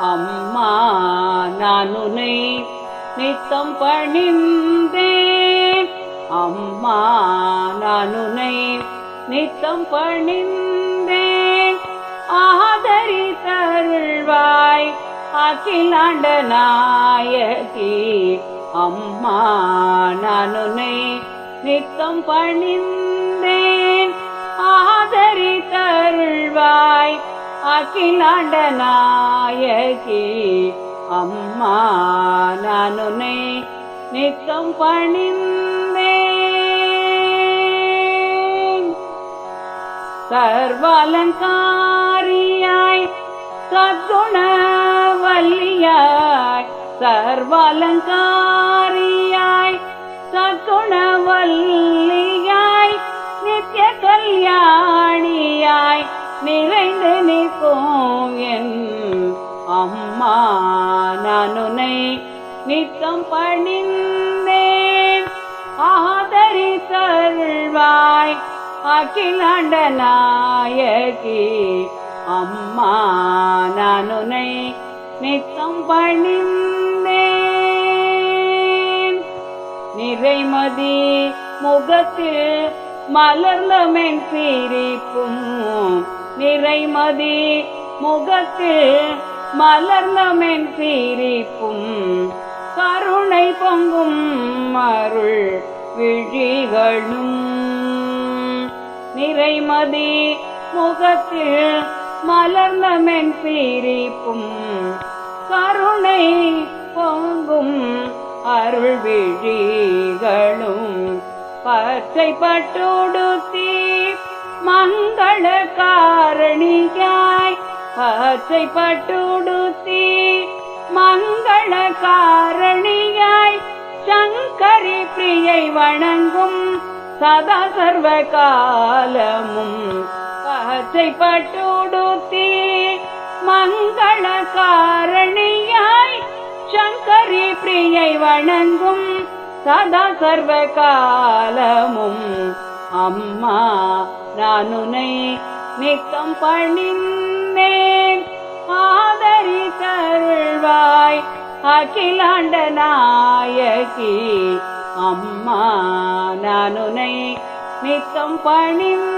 அம்மா நான் உன்னை நித்தம் பணிந்தேன். அம்மா நான் உன்னை நித்தம் பணிந்தேன். ஆதரித்தருள்வாய் அகிலாண்ட நாயகி. அம்மா நான் உன்னை நித்தம் பணிந்தேன். ஆதரி தருள்வாய் அகிலாண்ட நாய் நாயகி அம்மா நான் உன்னை நித்தம் பணிந்தேன். சர்வாலங்காரியாய் சத்துணவல்லியாய் சர்வாலங்காரியாய் அம்மா நான் உன்னை நித்தம் பணிந்தேன் ஆதரித்தருள்வாய் அகிலாண்ட நாயகி அம்மா நான் உன்னை நித்தம் பணிந்தேன். நிறைமதி முகத்தில் மலர்ந்தமென் சிரிப்பும் நிறைமதி முகத்தில் மலர்ந்தமென் சீரிப்பும் கருணை பொங்கும் அருள் விழிகளும். நிறைமதி முகத்தில் மலர்ந்தமென் சீரிப்பும் கருணை பொங்கும் அருள் விழிகளும். பச்சை பட்டுடுத்தி மங்கள காரணியாய் பச்சை பட்டு மூர்த்தி மங்கள காரணியாய் சங்கரி பிரியை வணங்கும் சதா சர்வ காலமும் பச்சை பட்டுடுத்தி மங்கள காரணியாய் சங்கரி பிரியை வணங்கும் சதா சர்வ காலமும் அம்மா நான் உன்னை நித்தம் பணிந்த அகிலாண்ட நாயகி அம்மா நான் உன்னை நித்தம் பணிந்தேன்